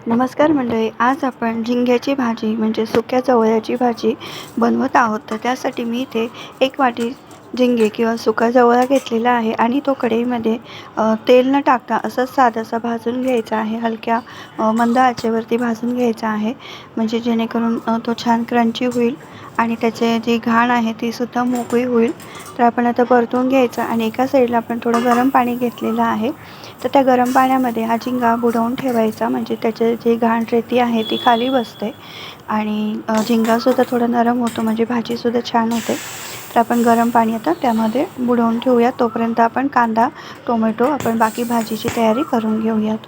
नमस्कार मंडळी आज आपण झिंग्याची भाजी म्हणजे सुक्या चवळ्याची भाजी बनवत आहोत. तर त्यासाठी मी इथे एक वाटी झिंगे किंवा सुका जवळा घेतलेला आहे आणि तो कढईमध्ये तेल न टाकता असंच साधासा भाजून घ्यायचा आहे हलक्या मंद आचेवरती भाजून घ्यायचा आहे. म्हणजे जेणेकरून तो छान क्रंची होईल आणि त्याचे जी घाण आहे ती सुद्धा मोकळी होईल. तर आपण आता परतून घ्यायचं आणि एका साईडला आपण थोडं गरम पाणी घेतलेलं आहे. तर त्या गरम पाण्यामध्ये हा झिंगा बुडवून ठेवायचा. म्हणजे त्याचे जी घाण रेती आहे ती खाली बसते. आणि झिंगासुद्धा थोडा नरम होतो. म्हणजे भाजीसुद्धा छान होते. तर आपण गरम पाणी आता त्यामध्ये बुडवून ठेवूयात तोपर्यंत आपण कांदा टोमॅटो आपण बाकी भाजीची तयारी करून घेऊयात.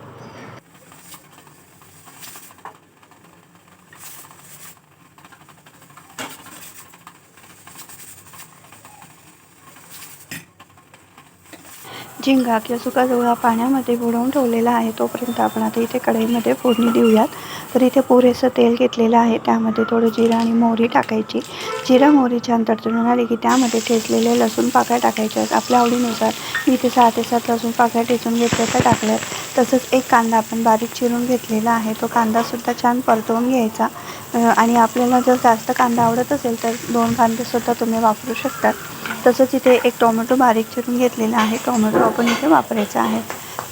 झिंगा किंवा सुका जवळा पाण्यामध्ये बुडवून ठेवलेला आहे. तोपर्यंत आपण आता इथे कढईमध्ये फोडणी देऊयात. तर इथे पुरेसं तेल घेतलेलं आहे. त्यामध्ये थोडं जिरं आणि मोहरी टाकायची. जिरा मोहरी छान तडतडून आली की त्यामध्ये ठेचलेले लसूण पाकळ्या टाकायच्या आहेत. आपल्या आवडीनुसार मी इथे सहा ते सात लसूण पाकळ्या ठेचून घेतल्या त्या टाकल्यात तसंच एक कांदा आपण बारीक चिरून घेतलेला आहे. तो कांदासुद्धा छान परतवून घ्यायचा. आणि आपल्याला जर जास्त कांदा आवडत असेल तर दोन कांदेसुद्धा तुम्ही वापरू शकतात तसंच इथे एक टोमॅटो बारीक चिरून घेतलेला आहे. टोमॅटो आपण इथे वापरायचा आहे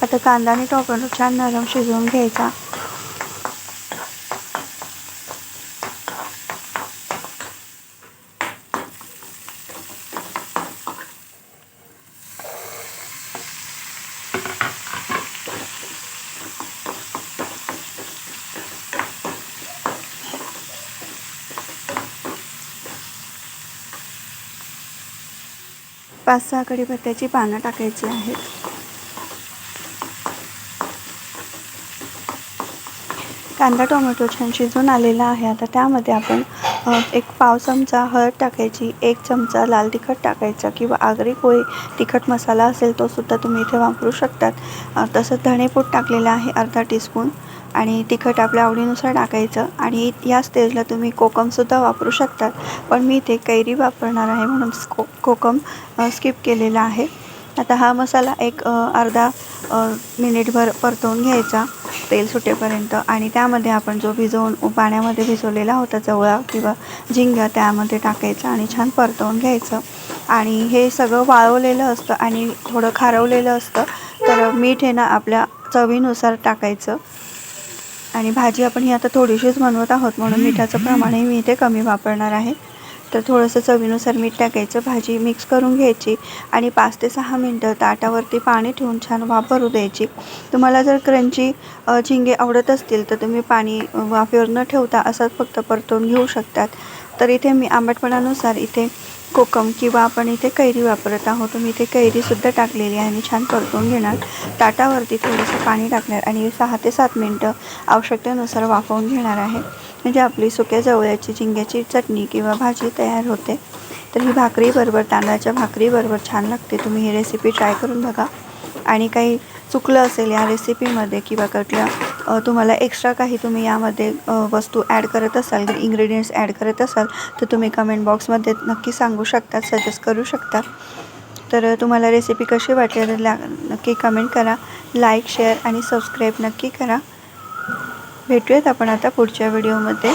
आता कांदा आणि टोमॅटो छान नरम शिजवून घ्यायचा. पाच सहा कढीपत्त्याची पानं टाकायची आहेत. कांदा टोमॅटो छान शिजून आलेला आहे. आता त्यामध्ये आपण एक पाव चमचा हळद टाकायची एक चमचा लाल तिखट टाकायचा किंवा आगरी कोळी तिखट मसाला असेल तो सुद्धा तुम्ही इथे वापरू शकतात. तसंच धणेपूड टाकलेला आहे अर्धा टीस्पून आणि तिखट आपल्या आवडीनुसार टाकायचं. आणि या स्टेजला तुम्ही कोकमसुद्धा वापरू शकतात पण मी इथे कैरी वापरणार आहे म्हणून को कोकम स्किप केलेला आहे. आता हा मसाला एक अर्धा मिनिटभर परतवून घ्यायचा तेल सुटेपर्यंत. आणि त्यामध्ये आपण जो भिजवून पाण्यामध्ये भिजवलेला होता जवळा किंवा झिंगा त्यामध्ये टाकायचा आणि छान परतवून घ्यायचं. आणि हे सगळं वाळवलेलं असतं आणि थोडं खारवलेलं असतं. तर मीठ हे ना आपल्या चवीनुसार टाकायचं. आणि भाजी आपण ही आता थोडीशीच बनवत आहोत म्हणून मिठाचं प्रमाणही मी इथे कमी वापरणार आहे. तर थोडंसं चवीनुसार मीठ टाकायचं भाजी मिक्स करून घ्यायची आणि पाच ते सहा मिनटं ताटावरती पाणी ठेवून छान वापरू भरू द्यायची. तुम्हाला जर क्रंची झिंगे आवडत असतील तर तुम्ही पाणी वाफेवर न ठेवता असंच फक्त परतून घेऊ शकतात. तर इथे मी आंबटपणानुसार इथे कोकम किंवा आपण इथे कैरी वापरत आहोत. मी इथे कैरीसुद्धा टाकलेली आहे आणि छान परतून घेणार. ताटावरती थोडंसं पाणी टाकणार आणि सहा ते सात मिनटं आवश्यकतेनुसार वाफवून घेणार आहे. म्हणजे आपली सुक्या जवळ्याची झिंग्याची चटणी किंवा भाजी तयार होते. तर ही भाकरीबरोबर तांदळाच्या भाकरीबरोबर छान लागते. तुम्ही ही रेसिपी ट्राय करून बघा. आणि काही चुकलं असेल या रेसिपीमध्ये किंवा कुठल्या तुम्हाला एक्स्ट्रा काही तुम्ही यामध्ये वस्तू ॲड करत असाल इंग्रेडियंट्स ॲड करत असाल तर तुम्ही कमेंट बॉक्समध्ये नक्की सांगू शकता सजेस्ट करू शकता. तर तुम्हाला रेसिपी कशी वाटली ला नक्की कमेंट करा. लाईक शेअर आणि सबस्क्राईब नक्की करा. भेटूयात आपण आता पुढच्या व्हिडिओमध्ये.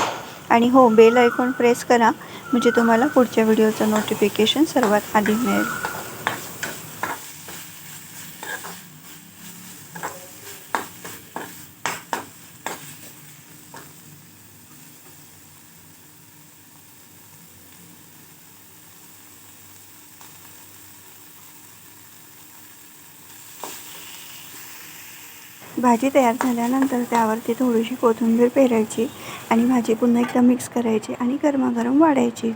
आणि हो बेल आयकॉन प्रेस करा म्हणजे तुम्हाला पुढच्या व्हिडिओचं नोटिफिकेशन सर्वात आधी मिळेल. भाजी तयार झाल्यानंतर त्यावरती थोडीशी कोथिंबीर पेरायची आणि भाजी पुन्हा एकदा मिक्स करायची आणि गरमागरम वाढायची.